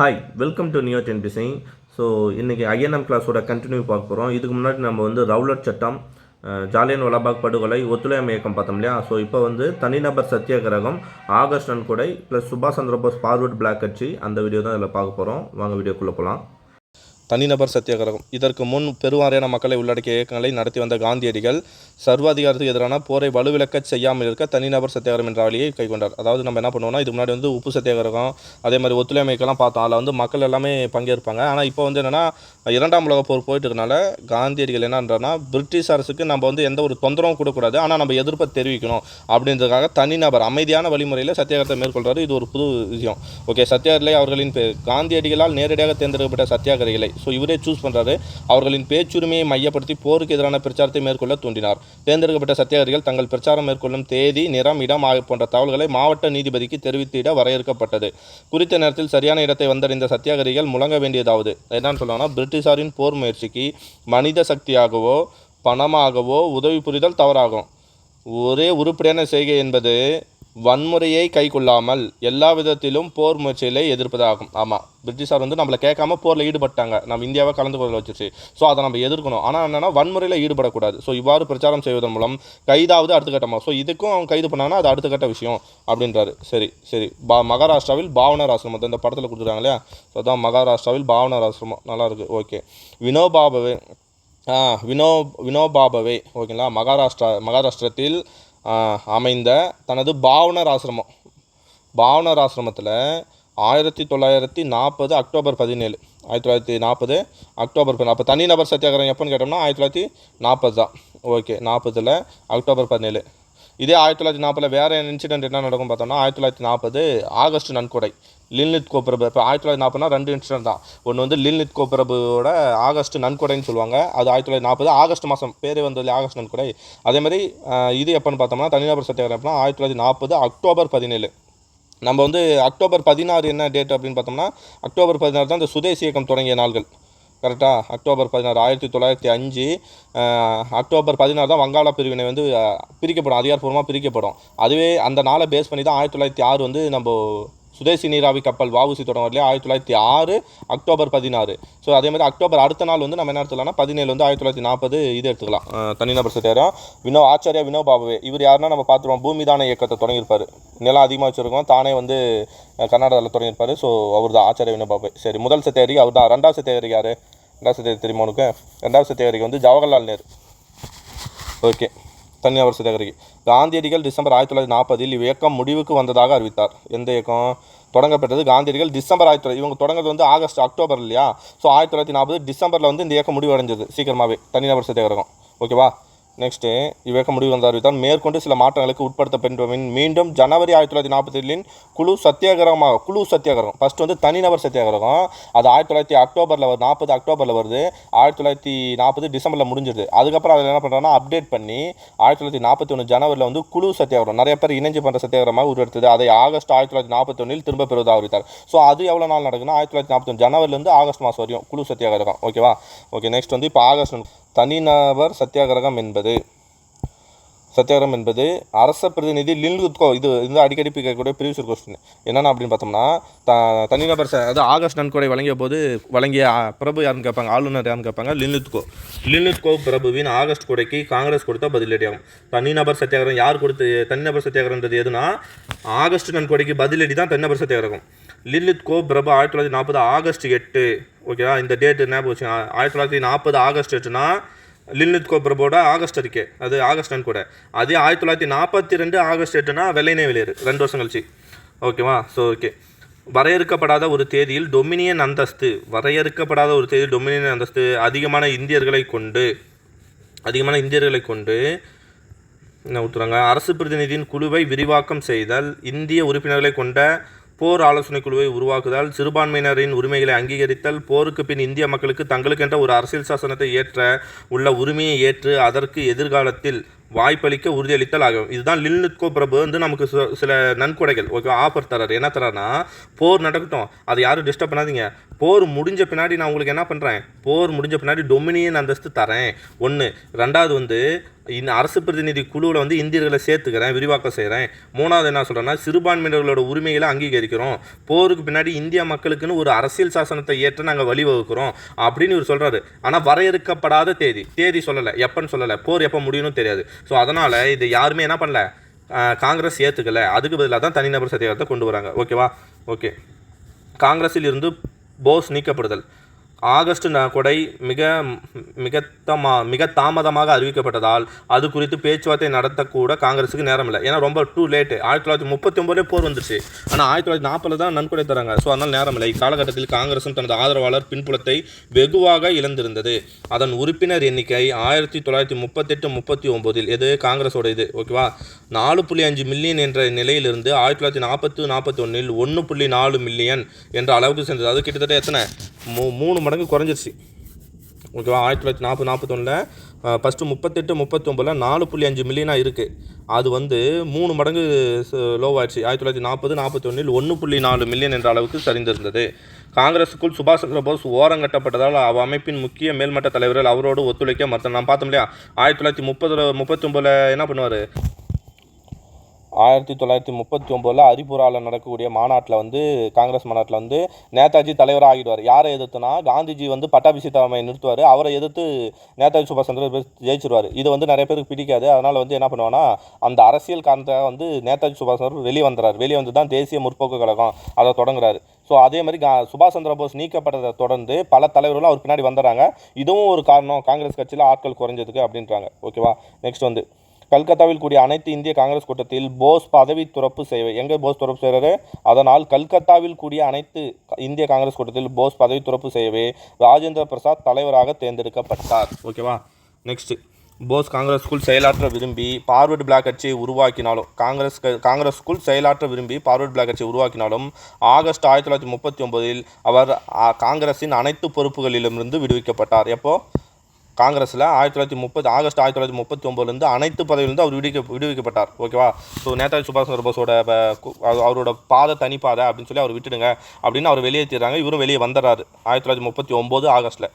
Hi welcome to Neo Ten design so இன்றைக்கி INM கிளாஸோட continue பார்க்க போகிறோம் இதுக்கு முன்னாடி நம்ம வந்து ரவுலட் சட்டம் ஜாலியன் வலாபாக் படுகொலை ஒத்துழையாமை இயக்கம் பார்த்தோம் இல்லையா? ஸோ இப்போ வந்து தனிநபர் சத்தியாகிரகம் ஆகஸ்ட் நன்கொடை ப்ளஸ் சுபாஷ் சந்திரபோஸ் ஃபார்வர்ட் பிளாக் கட்சி அந்த வீடியோ தான் இதில் பார்க்க போகிறோம் வாங்க வீடியோக்குள்ளே போகலாம் தனிநபர் சத்தியாகிரகம். இதற்கு முன் பெருவாரியான மக்களை உள்ளடக்கிய இயக்கங்களை நடத்தி வந்த காந்தியடிகள் சர்வாதிகாரத்துக்கு எதிரான போரை வலுவிலக்க செய்யாமல் இருக்க தனிநபர் சத்தியாகிரகம் என்ற வழியை கைக்கொண்டார். அதாவது நம்ம என்ன பண்ணுவோம்னா இதுக்கு முன்னாடி வந்து உப்பு சத்தியாகிரகம் அதே மாதிரி ஒத்துழைமைக்கெல்லாம் பார்த்தோம் அதில் வந்து மக்கள் எல்லாமே பங்கேற்பாங்க. ஆனால் இப்போ வந்து என்னென்னா இரண்டாம் உலக போர் போயிட்டு இருக்கனால காந்தியடிகள் என்னன்றனா பிரிட்டிஷ் அரசுக்கு நம்ம வந்து எந்த ஒரு தொந்தரவும் கொடுக்கூடாது ஆனால் நம்ம எதிர்ப்பை தெரிவிக்கணும் அப்படின்றதுக்காக தனிநபர் அமைதியான வழிமுறையில் சத்தியாகிரத்தை மேற்கொள்கிறாரு இது ஒரு புது விஷயம். ஓகே சத்தியாகிரலை அவர்களின் பேர் காந்தியடிகளால் நேரடியாக தேர்ந்தெடுக்கப்பட்ட சத்தியாகிரகிகளை ஸோ இவரே சூஸ் பண்ணுறாரு அவர்களின் பேச்சுரிமையை மையப்படுத்தி போருக்கு எதிரான பிரச்சாரத்தை மேற்கொள்ள தூண்டினார். தேர்ந்தெடுக்கப்பட்ட சத்தியாகிரிகள் தங்கள் பிரச்சாரம் மேற்கொள்ளும் தேதி நிறம் இடம் ஆகிய போன்ற தகவல்களை மாவட்ட நீதிபதிக்கு தெரிவித்திட வரையறுக்கப்பட்டது. குறித்த நேரத்தில் சரியான இடத்தை வந்தடைந்த சத்தியாகிரிகள் முழங்க வேண்டியதாவது என்னன்னு சொல்லுவாங்கன்னா பிரிட்டிஷாரின் போர் முயற்சிக்கு மனித சக்தியாகவோ பணமாகவோ உதவி புரிதல் தவறாகும். ஒரே உருப்படியான செய்கை என்பது வன்முறையை கைக்கொள்ளாமல் எல்லா விதத்திலும் போர் முயற்சிகளை எதிர்ப்பதாகும். ஆமாம் பிரிட்டிஷார் வந்து நம்மளை கேட்காம போரில் ஈடுபட்டாங்க. நம்ம இந்தியாவை கலந்து கொள்ள வச்சிருச்சு. ஸோ அதை நம்ம எதிர்க்கணும். ஆனால் என்னென்னா வன்முறையில் ஈடுபடக்கூடாது. ஸோ இவ்வாறு பிரச்சாரம் செய்வதன் மூலம் கைதாவது அடுத்த கட்டமாக ஸோ இதுக்கும் அவங்க கைது பண்ணாங்கன்னா அது அடுத்த கட்ட விஷயம் அப்படின்றாரு. சரி சரி. பா மகாராஷ்டிராவில் பாவனர் ஆசிரமம் இந்த படத்தில் கொடுத்துருக்காங்க இல்லையா? ஸோ அதான் மகாராஷ்டிராவில் பாவனர் ஆசிரமம். நல்லாயிருக்கு ஓகே வினோபாபவே வினோ வினோபாபவே ஓகேங்களா மகாராஷ்டிரா மகாராஷ்டிரத்தில் அமைந்த தனது பாவனர் ஆசிரமம் பாவனர் ஆசிரமத்தில் ஆயிரத்தி தொள்ளாயிரத்தி நாற்பது அக்டோபர் பதினேழு. ஆயிரத்தி தொள்ளாயிரத்தி நாற்பது அக்டோபர் பதினேழு. அப்போ தனிநபர் சத்தியாகிரகம் எப்போன்னு கேட்டோம்னா ஆயிரத்தி தொள்ளாயிரத்தி நாற்பது தான். ஓகே நாற்பதில் அக்டோபர் பதினேழு. இதே ஆயிரத்தி தொள்ளாயிரத்தி நாற்பதில் வேறு இன்சிடென்ட் என்ன நடக்கும் பார்த்தோம்னா ஆயிரத்தி தொள்ளாயிரத்தி நாற்பது ஆகஸ்ட் நன்கொடை. லில்லித் கோபிரபு இப்போ ஆயிரத்தி தொள்ளாயிரத்தி நாற்பதுனா ரெண்டு இன்சிடென்ட் தான். ஒன்று வந்து லில்லித் கோபிரபுவோட ஆகஸ்ட் நன்கொடைன்னு சொல்லுவாங்க. அது ஆயிரத்தி தொள்ளாயிரத்தி நாற்பது ஆகஸ்ட் மாதம் பேரே வந்தது ஆகஸ்ட் நன்கொடை. அதே மாதிரி இது எப்போன்னு பார்த்தோம்னா தனிநபர் சத்தியாகிரகம் ஆயிரத்தி தொள்ளாயிரத்தி நாற்பது அக்டோபர் பதினேழு. நம்ம வந்து அக்டோபர் பதினாறு என்ன டேட் அப்படின்னு பார்த்தோம்னா அக்டோபர் பதினாறு தான் இந்த சுதேசி இயக்கம் தொடங்கிய நாள்கள். கரெக்டாக அக்டோபர் பதினாறு. ஆயிரத்தி தொள்ளாயிரத்தி அஞ்சு அக்டோபர் பதினாறு தான் வங்காள பிரிவினை வந்து பிரிக்கப்படும். அதிகாரப்பூர்வமாக பிரிக்கப்படும். அதுவே அந்த நாளை பேஸ் பண்ணி தான் ஆயிரத்தி தொள்ளாயிரத்தி ஆறு வந்து நம்ம சுதேசி நீராவி கப்பல் வாவுசி தொடங்கலையே ஆயிரத்தி தொள்ளாயிரத்தி ஆறு அக்டோபர் பதினாறு. ஸோ அதே மாதிரி அக்டோபர் அடுத்த நாள் வந்து நம்ம என்ன எடுத்துக்கலாம்னா பதினேழு வந்து ஆயிரத்தி தொள்ளாயிரத்தி நாற்பது இது எடுத்துக்கலாம். தனிநபர் சத்தியாரம் வினோ ஆச்சாரியா வினோபாபுவே இவர் யாருன்னா நம்ம பார்த்துருவோம் பூமிதான இயக்கத்தை தொடங்கியிருப்பார். நிலம் அதிகமாக வச்சுருக்கோம் தானே வந்து கர்நாடகாவில் தொடங்கியிருப்பார். ஸோ அவர் தான் ஆச்சாரிய வினோபாபு சரி முதல் சத்தியாரி அவர் தான். ரெண்டாவது சத்தியாரி யார்? ரெண்டாவது சத்தியாரி தெரியுமா உனக்கு? ரெண்டாவது சத்தியாரிக்கு வந்து ஜவஹர்லால் நேரு. ஓகே. தனிநபர் சத்தியாகிரகி காந்தியடிகள் டிசம்பர் ஆயிரத்தி தொள்ளாயிரத்தி நாற்பதில் இவ்வியக்கம் முடிவுக்கு வந்ததாக அறிவித்தார். எந்த இயக்கம்? தொடங்கப்பட்டது காந்தியடிகள் டிசம்பர் ஆயிரத்தி தொள்ளாயிரத்தி இவங்க தொடங்குறது வந்து ஆகஸ்ட் அக்டோபர் இல்லையா? ஸோ ஆயிரத்தி தொள்ளாயிரத்தி நாற்பது டிசம்பரில் வந்து இந்த இயக்கம் முடிவடைஞ்சது சீக்கிரமாகவே தனிநபர் சத்தியாகிரகம். ஓகேவா நெக்ஸ்ட்டு இவ்வியக்கம் முடிவு வந்த அறிவித்தால் மேற்கொண்டு சில மாற்றங்களுக்கு உட்படுத்தப்பட்ட மீண்டும் ஜனவரி ஆயிரத்தி தொள்ளாயிரத்தி நாற்பத்தேழின் குழு சத்தியாகிரகமாக குழு சத்தியாகிரகம். ஃபர்ஸ்ட் வந்து தனிநபர் சத்தியாகிரகம். அது ஆயிரத்தி தொள்ளாயிரத்தி அக்டோபரில் வருது நாற்பது அக்டோபரில் வருது. ஆயிரத்தி தொள்ளாயிரத்தி நாற்பது டிசம்பரில் முடிஞ்சிருது அதுக்கப்புறம் அதில் என்ன பண்ணுறாங்கன்னா அப்டேட் பண்ணி ஆயிரத்தி தொள்ளாயிரத்தி நாற்பத்தி ஒன்று ஜனவரியில் வந்து குழு சத்தியாகிரகம் நிறைய பேர் இணைஞ்சு பண்ணுற சத்தியாகிரகமாக உருவெடுத்தது. அதை ஆகஸ்ட் ஆயிரத்தி தொள்ளாயிரத்தி நாற்பத்தி ஒன்றில் திரும்ப பெறுவதாக அறிவித்தார். ஸோ அது எவ்வளோ நாள் நடக்குன்னா ஆயிரத்தி தொள்ளாயிரத்தி நாற்பத்தி ஜனவரிலேருந்து ஆகஸ்ட் மாதம் வரையும் குழு சத்தியாகிரகம். ஓகேவா ஓகே நெக்ஸ்ட் வந்து இப்போ ஆகஸ்ட் தனிநபர் சத்தியாகிரகம் என்பது. சத்தியாகிரகம் என்பது அரச பிரதிநிதி லின்லுத்கோ இது இந்த அடிக்கடி கேட்கக்கூடிய ப்ரீவியஸ் கொஸ்டின் என்னென்ன அப்படின்னு பார்த்தோம்னா த தனிநபர் ச அதாவது ஆகஸ்ட் நன்கொடை வழங்கிய போது வழங்கிய பிரபு யாருன்னு கேட்பாங்க? ஆளுநர் யாருன்னு கேட்பாங்க? லின்லுத்கோ லின்லுத்கோ பிரபுவின் ஆகஸ்ட் கொடைக்கு காங்கிரஸ் கொடுத்த பதிலடியாகும். தனிநபர் சத்தியாகிரகம் யார் கொடுத்து தனிநபர் சத்தியாகிரகன்றது எதுனா ஆகஸ்ட் நன்கொடைக்கு பதிலடி தான் தனிநபர் சத்தியாகிரகம். லில்லித் கோ பிரபு ஆயிரத்தி தொள்ளாயிரத்தி நாற்பது ஆகஸ்ட் எட்டு. ஓகேவா இந்த டேட் ஞாபகம் போச்சு ஆயிரத்தி தொள்ளாயிரத்தி நாற்பது ஆகஸ்ட் எட்டுனா லில்லித் கோ பிரபோட ஆகஸ்ட் இருக்கே அது ஆகஸ்ட் கூட அதே ஆயிரத்தி தொள்ளாயிரத்தி நாற்பத்தி ரெண்டு ஆகஸ்ட் எட்டுனா வெள்ளைனே வெளியேறு ரெண்டு வருஷம் கழிச்சு. ஓகேவா ஸோ ஓகே வரையறுக்கப்படாத ஒரு தேதியில் டொமினியன் அந்தஸ்து. வரையறுக்கப்படாத ஒரு தேதியில் டொமினியன் அந்தஸ்து அதிகமான இந்தியர்களை கொண்டு அதிகமான இந்தியர்களை கொண்டு என்ன ஊற்றுறாங்க அரசு பிரதிநிதியின் குழுவை விரிவாக்கம் செய்தல் இந்திய உறுப்பினர்களை கொண்ட போர் ஆலோசனை குழுவை உருவாக்குதல் சிறுபான்மையினரின் உரிமைகளை அங்கீகரித்தல் போருக்கு பின் இந்திய மக்களுக்கு தங்களுக்கென்ற ஒரு அரசியல் சாசனத்தை ஏற்ற உள்ள உரிமையை ஏற்று அதற்கு எதிர்காலத்தில் வாய்ப்பளிக்க உறுதியளித்தல் ஆகும். இதுதான் லில்னுத்கோ பிரபு வந்து நமக்கு சில- சில நன்கொடைகள். ஓகே ஆஃபர் தராரு என்ன தராருன்னா போர் நடக்கட்டும். அதை யாரும் டிஸ்டர்ப் பண்ணாதீங்க. போர் முடிஞ்ச பின்னாடி நான் உங்களுக்கு என்ன பண்ணுறேன் போர் முடிஞ்ச பின்னாடி டொமினியன் அந்தஸ்து தரேன். ஒன்று ரெண்டாவது வந்து இந்த அரசு பிரதிநிதி குழுவில் வந்து இந்தியர்களை சேர்த்துக்கிறேன் விரிவாக்கம் செய்கிறேன் மூணாவது என்ன சொல்கிறேன்னா சிறுபான்மையினர்களோட உரிமைகளை அங்கீகரிக்கிறோம். போருக்கு பின்னாடி இந்திய மக்களுக்குன்னு ஒரு அரசியல் சாசனத்தை ஏற்ற நாங்கள் வழிவகுக்கிறோம் அப்படின்னு இவர் சொல்கிறாரு ஆனால் வரையறுக்கப்படாத தேதி. தேதி சொல்லலை எப்போன்னு சொல்லலை. போர் எப்போ முடியும்னு தெரியாது. ஸோ அதனால் இது யாருமே என்ன பண்ணல? காங்கிரஸ் ஏற்றுக்கல அதுக்கு பதிலாக தான் தனிநபர் சத்தியாகத்தை கொண்டு வராங்க. ஓகேவா? ஓகே. காங்கிரஸில் இருந்து போஸ் நீக்கப்படுதல். ஆகஸ்ட் ந- கொடை மிக மிகத்தமா மிக தாமதமாக அறிவிக்கப்பட்டதால் அது குறித்து பேச்சுவார்த்தை நடத்தக்கூட காங்கிரஸுக்கு நேரம் இல்லை ஏன்னா ரொம்ப டூ லேட்டு ஆயிரத்தி தொள்ளாயிரத்தி முப்பத்தி ஒம்போதே போர் வந்துருச்சு. ஆனால் ஆயிரத்தி தொள்ளாயிரத்தி நாற்பதில் தான் நன்கொடை தராங்க. ஸோ அதனால் நேரம் இல்லை இக்காலகட்டத்தில் காங்கிரசும் தனது ஆதரவாளர் பின்புலத்தை வெகுவாக இழந்திருந்தது. அதன் உறுப்பினர் எண்ணிக்கை ஆயிரத்தி தொள்ளாயிரத்தி முப்பத்தெட்டு முப்பத்தி ஒம்போதில் எது? காங்கிரஸோட இது. ஓகேவா நாலு புள்ளி அஞ்சு மில்லியன் என்ற நிலையிலிருந்து ஆயிரத்தி தொள்ளாயிரத்தி நாற்பத்து நாற்பத்தி ஒன்றில் ஒன்று புள்ளி நாலு மில்லியன் என்ற அளவுக்கு சென்றது. அது கிட்டத்தட்ட எத்தனை? மூ மூணு மடங்கு குறைஞ்சிருச்சு. ஓகேவா? ஆயிரத்தி தொள்ளாயிரத்தி நாற்பது நாற்பத்தொன்னில் ஃபஸ்ட்டு முப்பத்தெட்டு முப்பத்தொம்பதில் நாலு புள்ளி அஞ்சு மில்லியனாக இருக்குது அது வந்து மூணு மடங்கு லோவாயிடுச்சு ஆயிரத்தி தொள்ளாயிரத்தி நாற்பது நாற்பத்தொன்னில் ஒன்று புள்ளி நாலு மில்லியன் என்ற அளவுக்கு சரிந்திருந்தது. காங்கிரஸுக்குள் சுபாஷ் சந்திரபோஸ் ஓரம் ஓரங்கட்டப்பட்டதால் அவ் அமைப்பின் முக்கிய மேல்மட்ட தலைவர்கள் அவரோடு ஒத்துழைக்க மற்ற நான் பார்த்தோம் இல்லையா? ஆயிரத்தி தொள்ளாயிரத்தி முப்பதில் முப்பத்தொம்பதில் என்ன பண்ணுவார்? ஆயிரத்தி தொள்ளாயிரத்தி முப்பத்தி ஒம்போதில் அரிபுராவில் நடக்கக்கூடிய மாநாட்டில் வந்து காங்கிரஸ் மாநாட்டில் வந்து நேதாஜி தலைவராக ஆகிடுவார் யாரை எதிர்த்துனா காந்திஜி வந்து பட்டாபிஷேக நிறுத்துவார். அவரை எதிர்த்து நேதாஜி சுபாஷ் சந்திர போஸ் ஜெயிச்சிருவார். இது வந்து நிறைய பேருக்கு பிடிக்காது. அதனால் வந்து என்ன பண்ணுவாங்கன்னா அந்த அரசியல் காரணத்தை வந்து நேதாஜி சுபாஷ் சந்திர வெளியே வந்துறாரு வெளியே வந்து தான் தேசிய முற்போக்கு கழகம் அதை தொடங்குறாரு. ஸோ அதே மாதிரி கா சுபாஷ் சந்திர போஸ் நீக்கப்பட்டதை தொடர்ந்து பல தலைவர்களும் அவர் பின்னாடி வந்துடுறாங்க. இதுவும் ஒரு காரணம். காங்கிரஸ் கட்சியில் ஆட்கள் குறைஞ்சதுக்கு அப்படின்றாங்க. ஓகேவா? நெக்ஸ்ட் வந்து கல்கத்தாவில் கூடிய அனைத்து இந்திய காங்கிரஸ் கூட்டத்தில் போஸ் பதவி துறப்பு செய்வை எங்கே போஸ் துறப்பு செய்கிறாரு அதனால் கல்கத்தாவில் கூடிய அனைத்து இந்திய காங்கிரஸ் கூட்டத்தில் போஸ் பதவி துறப்பு செய்யவே ராஜேந்திர பிரசாத் தலைவராக தேர்ந்தெடுக்கப்பட்டார். ஓகேவா? நெக்ஸ்ட் போஸ் காங்கிரஸ் ஸ்கூல் செயலாற்ற விரும்பி பார்வர்டு பிளாக் கட்சியை உருவாக்கினாலும் காங்கிரஸ் காங்கிரஸ் ஸ்கூல் செயலாற்ற விரும்பி பார்வர்டு பிளாக் கட்சியை உருவாக்கினாலும் ஆகஸ்ட் ஆயிரத்தி தொள்ளாயிரத்தி முப்பத்தி ஒன்பதில் அவர் காங்கிரஸின் அனைத்து பொறுப்புகளிலுமிருந்து விடுவிக்கப்பட்டார். எப்போ? காங்கிரஸில் ஆயிரத்தி தொள்ளாயிரத்தி முப்பது ஆகஸ்ட் ஆயிரத்தி தொள்ளாயிரத்தி முப்பத்தி ஒம்போதுலேருந்து அனைத்து பதவியிலிருந்து அவர் விடுவிக்க விடுவிக்கப்பட்டார். ஓகேவா? ஸோ நேதாஜி சுபாஷ் சந்திர போஸோட அவரோட பாதை தனிப்பாதை அப்படின்னு சொல்லி அவர் விட்டுடுங்க அப்படின்னு அவர் வெளியேற்றிடுறாங்க இவரும் வெளியே வந்துடுறாரு. ஆயிரத்தி தொள்ளாயிரத்தி முப்பத்தி ஒம்பது ஆகஸ்ட்டில்